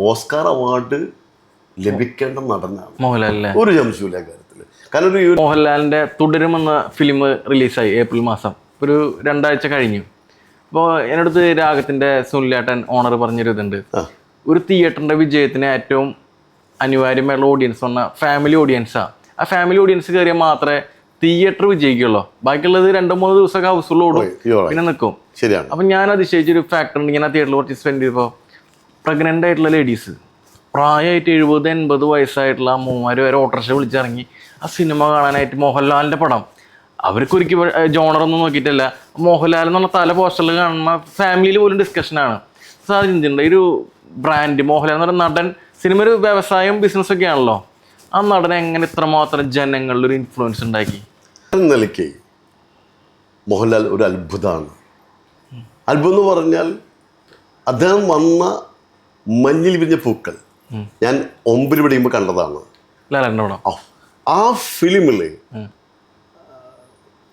Oscar award ലഭിക്കേണ്ട നടനാണ്. മോഹൻലാലിന്റെ ഒരു സംശയമില്ല കാര്യത്തിൽ കാരണം ഒരു മോഹൻലാലിന്റെ തുടരുമെന്ന ഫിലിം റിലീസായി ഏപ്രിൽ മാസം. ഒരു രണ്ടാഴ്ച കഴിഞ്ഞു. അപ്പോൾ എന്നടുത്ത് രാഗത്തിന്റെ സുനിലേട്ടൻ ഓണർ പറഞ്ഞൊരു ഇതുണ്ട്. ഒരു തിയേറ്ററിന്റെ വിജയത്തിന് ഏറ്റവും അനിവാര്യമായുള്ള ഓഡിയൻസ് പറഞ്ഞ ഫാമിലി ഓഡിയൻസാണ് ആ. ഫാമിലി ഓഡിയൻസ് കയറിയാൽ മാത്രമേ തിയേറ്റർ വിജയിക്കുള്ളൂ ബാക്കിയുള്ളത് രണ്ടോ മൂന്നോ ദിവസമൊക്കെ ഹൗസ് ഓടും. you're പിന്നെ നിൽക്കും ശരിയാണ്. അപ്പം ഞാൻ അതിശയിച്ചൊരു ഫാക്ടർ ഉണ്ട്. ഞാൻ ആ തിയേറ്ററിൽ കുറച്ച് സ്പെൻഡ് ചെയ്തപ്പോൾ പ്രഗ്നന്റ് ആയിട്ടുള്ള ലേഡീസ് പ്രായമായിട്ട് എഴുപത് എൺപത് വയസ്സായിട്ടുള്ള അമ്മമാർ വരെ ഓട്ടർഷ വിളിച്ചിറങ്ങി ആ സിനിമ കാണാനായിട്ട് മോഹൻലാലിന്റെ പടം. അവർക്ക് ഒരിക്കൽ ജോണറൊന്നും നോക്കിയിട്ടല്ല. മോഹൻലാൽ എന്നുള്ള തല പോസ്റ്ററിൽ കാണുന്ന ഫാമിലിയിൽ പോലും ഡിസ്കഷനാണ് സാർ ചിന്തിച്ചിട്ടുണ്ട് ഒരു ബ്രാൻഡ് മോഹൻലാൽ എന്ന് പറയുന്ന നടൻ സിനിമ ഒരു വ്യവസായം ബിസിനസ്സൊക്കെ ആണല്ലോ. ആ നടൻ എങ്ങനെ ഇത്രമാത്രം ജനങ്ങളിൽ ഒരു ഇൻഫ്ലുവൻസ് ഉണ്ടാക്കി? നിലയ്ക്ക് മോഹൻലാൽ ഒരു അത്ഭുതമാണ്. അത്ഭുതം എന്ന് പറഞ്ഞാൽ അദ്ദേഹം വന്ന മഞ്ഞിൽ വിരിഞ്ഞ പൂക്കൾ. ഞാൻ ഒമ്പത് പിടിയുമ്പോൾ കണ്ടതാണ്. ആ- ഫിലിമിൽ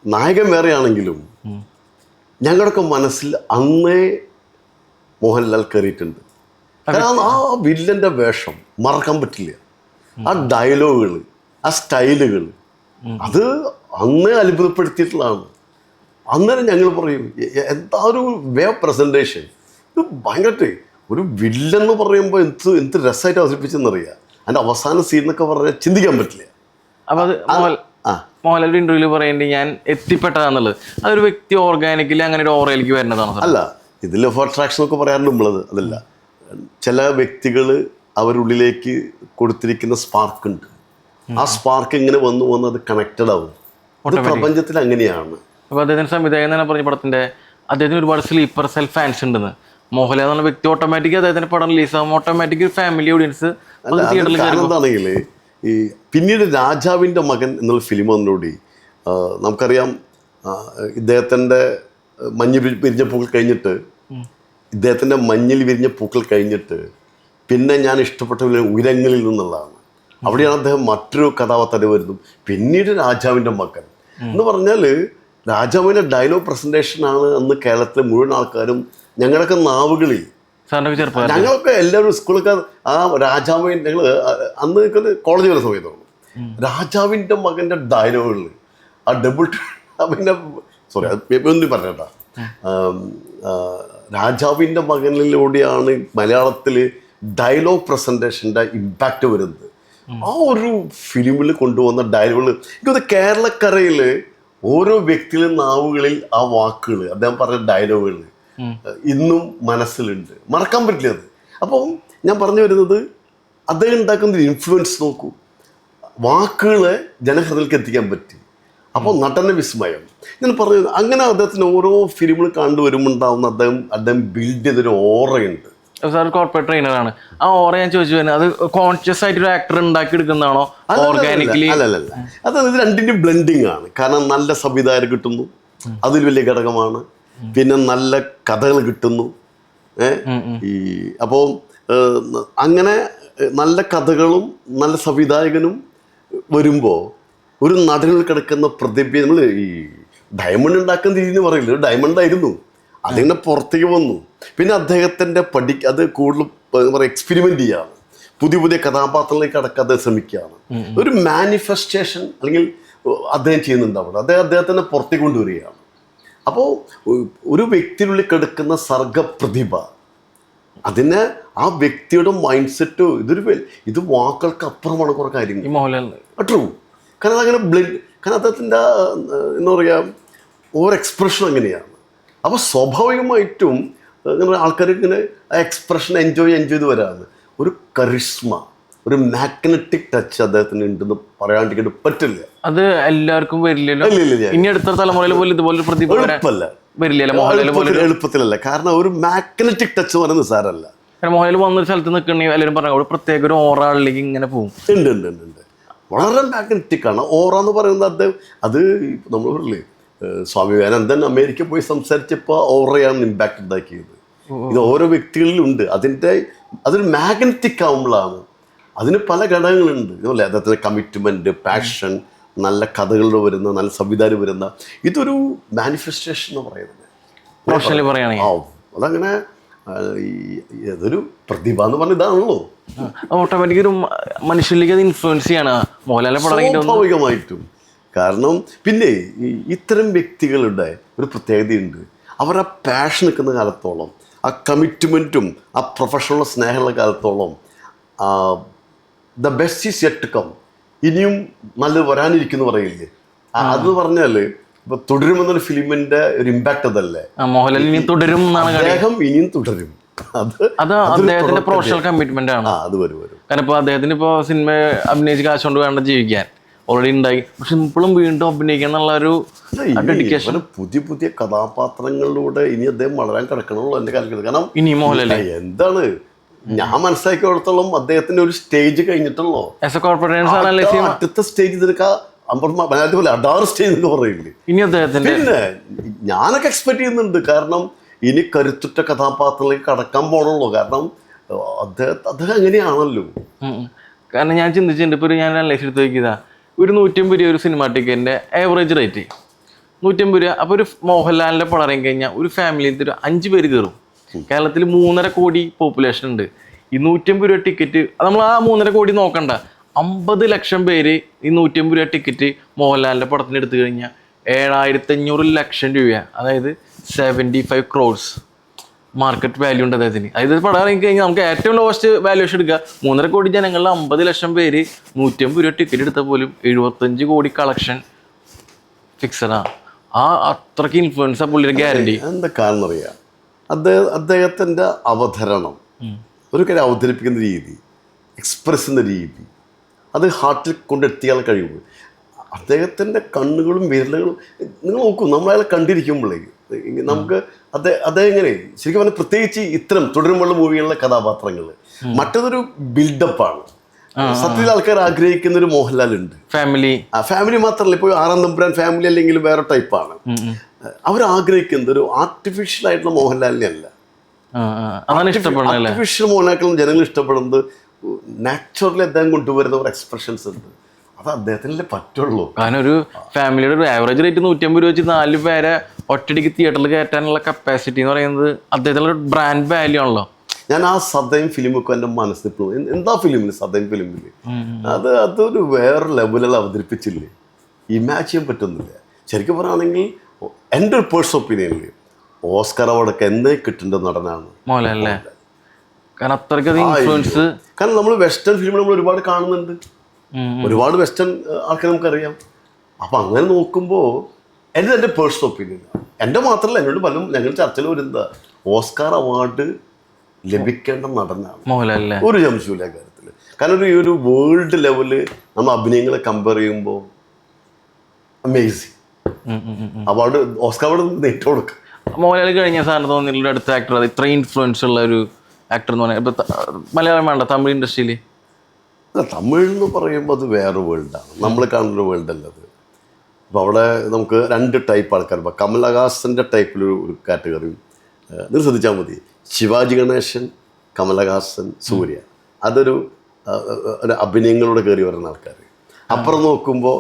നായകൻ വേറെയാണെങ്കിലും ഞങ്ങളുടെ മനസ്സിൽ അന്നേ മോഹൻലാൽ കയറിയിട്ടുണ്ട്. കാരണം ആ വില്ലന്റെ വേഷം മറക്കാൻ പറ്റില്ല. ആ ഡയലോഗുകൾ ആ സ്റ്റൈലുകൾ അത് അന്നേ അത്ഭുതപ്പെടുത്തിയിട്ടുള്ളതാണ്. അന്നേരം ഞങ്ങൾ പറയും എന്താ ഒരു വേ പ്രസന്റേഷൻ ഇത് ഭയങ്കരത്തെ ഒരു വില്ലെന്ന് പറയുമ്പോൾ എന്ത് എന്ത് രസമായിട്ട് അവതരിപ്പിച്ചെന്നറിയാം? അതിന്റെ അവസാന സീനൊക്കെ പറഞ്ഞാൽ ചിന്തിക്കാൻ പറ്റില്ല. അപ്പോൾ അത് മോഹൻലാലിന്റെ ഇന്റർവ്യൂൽ പറയേണ്ടി ഞാൻ എത്തിപ്പെട്ടതാന്നുള്ളത്. അതൊരു വ്യക്തി ഓർഗാനിക്കലി അങ്ങനെ ഒരു ഓറയിലേക്ക് വരുന്നതാണ് അല്ല ഇതിൽ ഓഫ് അട്രാക്ഷൻ ഒക്കെ പറയാറുണ്ട് നമ്മളത്. അതല്ല ചില വ്യക്തികൾ അവരുള്ളിലേക്ക് കൊടുത്തിരിക്കുന്ന സ്പാർക്ക് ഉണ്ട്. ആ സ്പാർക്ക് എങ്ങനെ വന്നു വന്ന് അത് കണക്റ്റഡ് ആവും. പ്രപഞ്ചത്തിൽ അങ്ങനെയാണ് അപ്പോൾ അദ്ദേഹത്തിന് സംവിധായകൻ തന്നെ പറഞ്ഞ പടത്തിന്റെ അദ്ദേഹത്തിന് ഒരുപാട് സ്ലീപ്പർ സെൽഫ് ഫാൻസ് ഉണ്ടെന്ന്. മോഹൻലാൽ എന്നുള്ള വ്യക്തി ഓട്ടോമാറ്റിക് അദ്ദേഹത്തിന്റെ പടം റിലീസ് ആകും ഓട്ടോമാറ്റിക് ഫാമിലി ഓഡിയൻസ് എന്താണെങ്കിൽ ഈ പിന്നീട് രാജാവിന്റെ മകൻ എന്നുള്ള ഫിലിം വന്നോടി നമുക്കറിയാം ഇദ്ദേഹത്തിന്റെ മഞ്ഞ് വിരിഞ്ഞ പൂക്കൾ കഴിഞ്ഞിട്ട് ഇദ്ദേഹത്തിന്റെ മഞ്ഞിൽ വിരിഞ്ഞ പൂക്കൾ കഴിഞ്ഞിട്ട് പിന്നെ ഞാൻ ഇഷ്ടപ്പെട്ട ഉയരങ്ങളിൽ നിന്നുള്ളതാണ്. അവിടെയാണ് അദ്ദേഹം മറ്റൊരു കഥാപാത്രം വരുന്നത്. പിന്നീട് രാജാവിന്റെ മകൻ. എന്ന് പറഞ്ഞാൽ രാജാവിന്റെ ഡയലോഗ് പ്രസന്റേഷനാണ് അന്ന് കേരളത്തിലെ മുഴുവൻ ആൾക്കാരും സാറിന്റെ ചെറുപ്പക്കാരൻ ഞങ്ങളൊക്കെ എല്ലാവരും സ്കൂളൊക്കെ ആ രാജാവിൻ ഞങ്ങൾ അന്ന് നിൽക്കുന്ന കോളേജ് വരുന്ന സമയത്താണ് രാജാവിന്റെ മകന്റെ ഡയലോഗുകൾ ആ ഡബിൾ പിന്നെ സോറി ഒന്നും പറഞ്ഞേട്ടാ രാജാവിന്റെ മകനിലൂടെയാണ് മലയാളത്തിൽ ഡയലോഗ് പ്രസന്റേഷന്റെ ഇമ്പാക്റ്റ് വരുന്നത്. ആ ഒരു ഫിലിമിൽ കൊണ്ടുവന്ന ഡയലോഗുകൾ എനിക്കത് കേരളക്കരയിൽ ഓരോ വ്യക്തിയുടെ നാവുകളിൽ ആ വാക്കുകൾ അദ്ദേഹം പറഞ്ഞ ഡയലോഗുകൾ ഇന്നും മനസ്സിലുണ്ട്. മറക്കാൻ പറ്റില്ല അത്. അപ്പം ഞാൻ പറഞ്ഞു വരുന്നത് അദ്ദേഹം ഉണ്ടാക്കുന്ന ഒരു ഇൻഫ്ലുവൻസ് നോക്കൂ. വാക്കുകളെ ജനഹൃദയത്തിലേക്ക് എത്തിക്കാൻ പറ്റി. അപ്പോൾ നടന വിസ്മയം. ഞാൻ പറഞ്ഞു അങ്ങനെ അദ്ദേഹത്തിന് ഓരോ ഫിലിമുകൾ കണ്ടുവരുമ്പോണ്ടാവുന്ന അദ്ദേഹം അദ്ദേഹം ബിൽഡ് ചെയ്തൊരു ഓറയുണ്ട്. സാർ കോർപ്പറേറ്റ് ട്രെയിനറാണ് ആ ഓറ ഞാൻ ചോദിച്ചു തന്നെ അത് കോൺഷ്യസ് ആയിട്ട് ഒരു ആക്ടർ ഉണ്ടാക്കി എടുക്കുന്നതാണോ? ഓർഗാനിക്കലി അല്ലല്ല അത് ഇത് രണ്ടിന്റെ ബ്ലെൻഡിങ് ആണ്. കാരണം നല്ല സംവിധായകർ കിട്ടുന്നു. അതിൽ വലിയ ഘടകമാണ്. പിന്നെ നല്ല കഥകൾ കിട്ടുന്നു. ഈ അപ്പോൾ അങ്ങനെ നല്ല കഥകളും നല്ല സംവിധായകനും വരുമ്പോൾ ഒരു നടനിൽ കിടക്കുന്ന പ്രതിഭ നമ്മൾ ഈ ഡയമണ്ട് ഉണ്ടാക്കുന്ന രീതി എന്ന് പറയില്ല. ഡയമണ്ട് ആയിരുന്നു. അതിങ്ങനെ പുറത്തേക്ക് വന്നു. പിന്നെ അദ്ദേഹത്തിന്റെ പഠി അത് കൂടുതൽ പറയുക എക്സ്പെരിമെന്റ് ചെയ്യുകയാണ് പുതിയ പുതിയ കഥാപാത്രങ്ങളിലേക്ക് അടക്കാതെ ശ്രമിക്കുകയാണ്. ഒരു മാനിഫെസ്റ്റേഷൻ അല്ലെങ്കിൽ അദ്ദേഹം ചെയ്യുന്നുണ്ട് അവിടെ. അദ്ദേഹം അദ്ദേഹത്തിനെ പുറത്തേക്ക് കൊണ്ടുവരികയാണ്. അപ്പോൾ ഒരു വ്യക്തിയുള്ളിൽ കിടക്കുന്ന സർഗപ്രതിഭ അതിന് ആ വ്യക്തിയുടെ മൈൻഡ് സെറ്റോ ഇതൊരു ഇത് വാക്കുകൾക്ക് അപ്പുറമാണ് കുറേ കാര്യങ്ങൾ. ട്രൂ കാരണം അതങ്ങനെ ബ്ലഡ് കാരണം അദ്ദേഹത്തിന്റെ എന്താ പറയുക ഓരോ എക്സ്പ്രഷൻ അങ്ങനെയാണ് അപ്പോൾ സ്വാഭാവികമായിട്ടും ഇങ്ങനെ ആൾക്കാർക്ക് ഇങ്ങനെ ആ എക്സ്പ്രഷൻ എൻജോയ് എൻജോയ് ചെയ്ത് വരാറ്. ഒരു കരിസ്മ ഒരു മാഗ്നറ്റിക് ടച്ച് അദ്ദേഹത്തിന് ഉണ്ടെന്ന് പറയാണ്ടിരിക്കാൻ പറ്റില്ല. അത് എല്ലാവർക്കും വരില്ലല്ലോ. ഇനി അടുത്ത തലമുറയിൽ പോലും ഇതുപോലെ പ്രതിഭ വരാൻ എളുപ്പമല്ല. വരില്ലല്ലോ മോഹൻലാൽ പോലെ എളുപ്പത്തിലല്ല. കാരണം ഒരു മാഗ്നറ്റിക് ടച്ച് പറയുന്ന പറയുന്നത് സാരല്ല മോഹൻലാൽ വന്നൊരു സ്ഥലത്ത് നിൽക്കണമെങ്കിൽ എല്ലാവരും പറഞ്ഞു അവിടെ പ്രത്യേക ഒരു ഓറാളിലേക്ക് ഇങ്ങനെ പോകും. ഉണ്ട് ഉണ്ട് ഉണ്ട് ഉണ്ട്. വളരെ മാഗ്നറ്റിക് ആണ്. ഓറ എന്ന് പറയുന്നത് അദ്ദേഹം അത് നമ്മൾ പറയില്ലേ സ്വാമി വിവേകാനന്ദൻ അമേരിക്ക പോയി സംസാരിച്ചപ്പോൾ ഓറയാണ് ഇമ്പാക്ട് ഉണ്ടാക്കിയത്. ഇത് ഓരോ വ്യക്തികളിലും ഉണ്ട്. അതിന്റെ അതൊരു മാഗ്നറ്റിക് ആവുമ്പോഴാണ് അതിന് പല ഘടകങ്ങളുണ്ട്. അല്ലേ അദ്ദേഹത്തിന്റെ കമ്മിറ്റ്മെന്റ് പാഷൻ നല്ല കഥകളിലൂടെ വരുന്ന നല്ല സംവിധാനം വരുന്ന. ഇതൊരു മാനിഫെസ്റ്റേഷൻ എന്ന് പറയുന്നത്. ആ അതങ്ങനെ ഏതൊരു പ്രതിഭ എന്ന് പറഞ്ഞ ഇതാണല്ലോ. ഓട്ടോമാറ്റിക് ഒരു അത് ഇൻഫ്ലുവൻസ് ചെയ്യാണ്. സ്വാഭാവികമായിട്ടും. കാരണം പിന്നെ ഇത്തരം വ്യക്തികളുടെ ഒരു പ്രത്യേകതയുണ്ട്. അവർ ആ പാഷൻ നിൽക്കുന്ന കാലത്തോളം ആ കമ്മിറ്റ്മെന്റും ആ പ്രൊഫഷണൽ സ്നേഹമുള്ള കാലത്തോളം the best is yet come ഇനിയും നല്ലത് വരാനിരിക്കുന്നു പറയില്ലേ? അത് പറഞ്ഞാൽ ഇപ്പൊ തുടരുമെന്നൊരു ഫിലിമിന്റെ ഒരു ഇമ്പാക്ട് അതല്ലേ? മോഹൻലാൽ ഇനി തുടരും. അദ്ദേഹം ഇനിയും തുടരും. അത് അദ്ദേഹത്തിന്റെ പ്രൊഫഷണൽ കമ്മിറ്റ്മെന്റ് ആണ്. അത് വരും വരും. കാരണം ഇപ്പൊ അദ്ദേഹത്തിന് ഇപ്പൊ സിനിമ അഭിനയിച്ച് കാശ് കൊണ്ട് വേണ്ട ജീവിക്കാൻ. ഓൾറെഡി ഉണ്ടായി. പക്ഷെ ഇപ്പോഴും വീണ്ടും അഭിനയിക്കാൻ എന്നുള്ള ഒരു ഡെഡിക്കേഷൻ പുതിയ പുതിയ കഥാപാത്രങ്ങളിലൂടെ ഇനി അദ്ദേഹം വളരാൻ കിടക്കണമല്ലോ എന്റെ കാലഘട്ടത്തിൽ കാരണം ഇനി മോഹൻലാൽ എന്താണ്? ഞാൻ മനസ്സിലാക്കിയോടത്തോളം അദ്ദേഹത്തിന്റെ ഒരു സ്റ്റേജ് കഴിഞ്ഞിട്ടുള്ളോ. അടുത്ത സ്റ്റേജ് ഇതിനൊക്കെ മലയാളത്തിൽ പോലെ അഡാറ് സ്റ്റേജ് എന്ന് പറയില്ലേ? ഇനി അദ്ദേഹത്തിന്റെ പിന്നെ ഞാനൊക്കെ എക്സ്പെക്ട് ചെയ്യുന്നുണ്ട്. കാരണം ഇനി കരുത്തുറ്റ കഥാപാത്രത്തിലേക്ക് കടക്കാൻ പോണുള്ളൂ. കാരണം അദ്ദേഹം അദ്ദേഹം അങ്ങനെയാണല്ലോ. കാരണം ഞാൻ ചിന്തിച്ചിട്ടുണ്ട്. ഇപ്പോൾ ഞാൻ അനലൈസ് എടുത്ത് നോക്കിയതാ. ഒരു നൂറ്റമ്പത് രൂപ ഒരു സിനിമ ടിക്കറ്റിന്റെ ആവറേജ് റേറ്റ് നൂറ്റമ്പത് രൂപ. അപ്പോൾ ഒരു മോഹൻലാലിന്റെ പടം ഇറങ്ങി കഴിഞ്ഞാൽ ഒരു ഫാമിലിയിൽ ഒരു അഞ്ച് പേര് കയറും കേരളത്തിൽ മൂന്നര കോടി പോപ്പുലേഷൻ ഉണ്ട്. ഈ നൂറ്റമ്പത് രൂപ ടിക്കറ്റ് നമ്മൾ ആ മൂന്നര കോടി നോക്കണ്ട. അമ്പത് ലക്ഷം പേര് ഈ നൂറ്റമ്പത് രൂപ ടിക്കറ്റ് മോഹൻലാലിന്റെ പടത്തിന് എടുത്തു കഴിഞ്ഞാൽ ഏഴായിരത്തി അഞ്ഞൂറ് ലക്ഷം രൂപയാണ് അതായത് seventy five crores market value ഉണ്ട് അദ്ദേഹത്തിന്. അതായത് പടം ഇറങ്ങി കഴിഞ്ഞാൽ നമുക്ക് ഏറ്റവും ലോവസ്റ്റ് വാല്യൂഷൻ എടുക്കുക. മൂന്നര കോടി ജനങ്ങളിൽ അമ്പത് ലക്ഷം പേര് നൂറ്റമ്പത് രൂപ ടിക്കറ്റ് എടുത്താൽ പോലും എഴുപത്തഞ്ച് കോടി കളക്ഷൻ ഫിക്സഡാണ് ആ. അത്രയ്ക്ക് ഇൻഫ്ലുവൻസ് ആ പുള്ളിയുടെ ഗ്യാരണ്ടി എന്താ കാരണം അറിയാം അദ്ദേഹം അദ്ദേഹത്തിന്റെ അവതരണം ഒരു കാര്യം അവതരിപ്പിക്കുന്ന രീതി എക്സ്പ്രസ് ചെയ്യുന്ന രീതി. അത് ഹാർട്ടിൽ കൊണ്ടെത്തിയാൽ കഴിവ്. അദ്ദേഹത്തിന്റെ കണ്ണുകളും വിരലുകളും നിങ്ങൾ നോക്കൂ നമ്മളയാളെ കണ്ടിരിക്കുമ്പോഴേ നമുക്ക് അദ്ദേഹം അദ്ദേഹം എങ്ങനെ ശരിക്കും പറഞ്ഞാൽ പ്രത്യേകിച്ച് ഇത്തരം തുടരുമുള്ള മൂവികളിലെ കഥാപാത്രങ്ങൾ. മറ്റതൊരു ബിൽഡപ്പാണ് സത്യത്തിൽ ആൾക്കാർ ആഗ്രഹിക്കുന്ന ഒരു മോഹൻലാൽ ഉണ്ട് ഫാമിലി ഫാമിലി മാത്രമല്ല ഇപ്പോൾ ആറാം തമ്പുരാൻ ഫാമിലി അല്ലെങ്കിൽ വേറെ ടൈപ്പാണ് അവർ ആഗ്രഹിക്കുന്നത് ഒരു ആർട്ടിഫിഷ്യൽ ആയിട്ടുള്ള മോഹൻലാലിനെ അല്ല. ആർട്ടിഫിഷ്യൽ മോഹൻലാലിനും ജനങ്ങൾ ഇഷ്ടപ്പെടുന്നത് നാച്ചുറലി അദ്ദേഹം കൊണ്ടുവരുന്ന ഒരു എക്സ്പ്രഷൻസ് ഉണ്ട്. അത് അദ്ദേഹത്തിനല്ലേ പറ്റുള്ളൂ. കാരണം ഒരു ഫാമിലിയുടെ ഒരു ആവറേജ് റേറ്റ് നൂറ്റമ്പത് രൂപ വെച്ച് നാല് പേരെ ഒറ്റയടിക്ക് തിയേറ്ററിൽ കയറ്റാനുള്ള കപ്പാസിറ്റി എന്ന് പറയുന്നത് അദ്ദേഹത്തിന്റെ ബ്രാൻഡ് വാല്യൂ ആണല്ലോ. ഞാൻ ആ സദയം ഫിലിമൊക്കെ എന്റെ മനസ്സിൽ ഇപ്പോഴും എന്താ ഫിലിമിൽ സദയം ഫിലിമിൽ അത് അതൊരു വേറെ ലെവലിൽ അവതരിപ്പിച്ചില്ലേ? ഇമാജ് ചെയ്യാൻ പറ്റുന്നില്ല? ശരിക്കും പറയുകയാണെങ്കിൽ എന്റെ ഒരു പേഴ്സണൽ ഒപ്പീനിയനിൽ ഓസ്കർ അവാർഡൊക്കെ എന്നേ കിട്ടേണ്ട നടനാണ്? മോഹൻലാലല്ലേ കാരണം അത്രയ്ക്കധികം ഇൻഫ്ലുവൻസ് കാരണം നമ്മൾ വെസ്റ്റേൺ ഫിലിം നമ്മൾ ഒരുപാട് കാണുന്നുണ്ട്. ഒരുപാട് വെസ്റ്റേൺ ആൾക്കാർ നമുക്കറിയാം. അപ്പം അങ്ങനെ നോക്കുമ്പോൾ എന്റെ എന്റെ പേഴ്സണൽ ഒപ്പീനിയൻ എന്റെ മാത്രമല്ല എന്നോട് പലരും ഞങ്ങൾ ചർച്ചയിൽ വരുന്നത് ഓസ്കാർ അവാർഡ് ലഭിക്കേണ്ട നടനാണ്. ഒരു സംശയമില്ല കാര്യത്തിൽ കാരണം ഒരു ഈ ഒരു വേൾഡ് ലെവൽ നമ്മൾ അഭിനയങ്ങളെ കമ്പയർ ചെയ്യുമ്പോൾ അമേസിങ്. അവാർഡ് ഓസ്കാർ അവാർഡ് നേരിട്ട് കൊടുക്കും. മോഹൻലാൽ കഴിഞ്ഞ സാറിന് തോന്നിയിട്ടുള്ള അടുത്ത ആക്ടർ അത് ഇത്രയും ഇൻഫ്ലുവൻസ് ഉള്ള ഒരു ആക്ടർ എന്ന് പറഞ്ഞാൽ ഇപ്പം മലയാളം വേണ്ട തമിഴ് ഇൻഡസ്ട്രിയിൽ തമിഴ് എന്ന് പറയുമ്പോൾ അത് വേറെ വേൾഡാണ് നമ്മൾ കാണുന്ന വേൾഡ് അല്ല അത്. അപ്പോൾ അവിടെ നമുക്ക് രണ്ട് ടൈപ്പ് ആൾക്കാർ ഇപ്പോൾ കമലഹാസന്റെ ടൈപ്പിലൊരു ഒരു കാറ്റഗറിയും ഇത് ശ്രദ്ധിച്ചാൽ മതി. ശിവാജി ഗണേശൻ കമലഹാസൻ സൂര്യ. അതൊരു ഒരു അഭിനയങ്ങളോട് കയറി വരുന്ന ആൾക്കാർ അപ്പുറം നോക്കുമ്പോൾ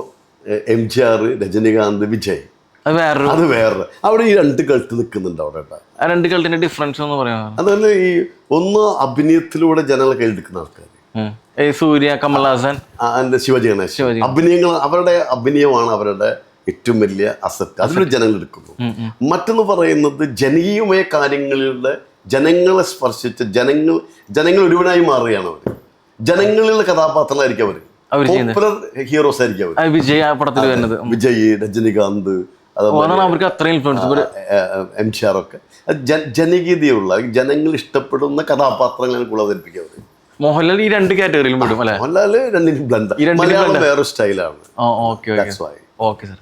M G R Rajinikanth Vijay. അത് വേറൊരു അത് വേറെ അവിടെ ഈ രണ്ട് കഴുത്ത് നിൽക്കുന്നുണ്ട് അവിടെ കേട്ടോ. ആ രണ്ട് കളുടെ ഡിഫറൻസ് എന്ന് പറയുന്നത് അതല്ല ഈ ഒന്ന് അഭിനയത്തിലൂടെ ജനങ്ങളെ കയ്യിലെടുക്കുന്ന ആൾക്കാർ സൂര്യ കമൽഹാസൻ. അതിന്റെ ശിവജി ഗണേശ് അഭിനയങ്ങൾ അവരുടെ അഭിനയമാണ് അവരുടെ ഏറ്റവും വലിയ അസറ്റ് അതിലൂടെ ജനങ്ങൾ എടുക്കുന്നു. മറ്റൊന്ന് പറയുന്നത് ജനകീയമായ കാര്യങ്ങളിലൂടെ ജനങ്ങളെ സ്പർശിച്ച് ജനങ്ങൾ ജനങ്ങൾ ഒരുവനായി മാറുകയാണ് അവർ ജനങ്ങളിലുള്ള കഥാപാത്രങ്ങളായിരിക്കും അവർ ചെയ്യുന്നത്. ഹീറോസ് ആയിരിക്കും അവർ വിജയ് ആ പടത്തിൽ വരുന്നത്. വിജയ് രജനികാന്ത് അവർക്ക് അത്രയും ഇൻഫ്ലുവൻസ് എം ഒക്കെ. ജനകീതിയുള്ള ജനകീയതയുള്ള ജനങ്ങൾ ഇഷ്ടപ്പെടുന്ന കഥാപാത്രങ്ങളാണ് കൂടുതൽ അവതരിപ്പിക്കുന്നത് മോഹൻലാൽ ഈ രണ്ട് കാറ്റഗറിയിലും വിടും അല്ലെ? മോഹൻലാൽ രണ്ടിനും ബ്ലണ്ട് മലയാളം വേറെ സ്റ്റൈലാണ് ഓക്കെ. ഓക്കെ. സാർ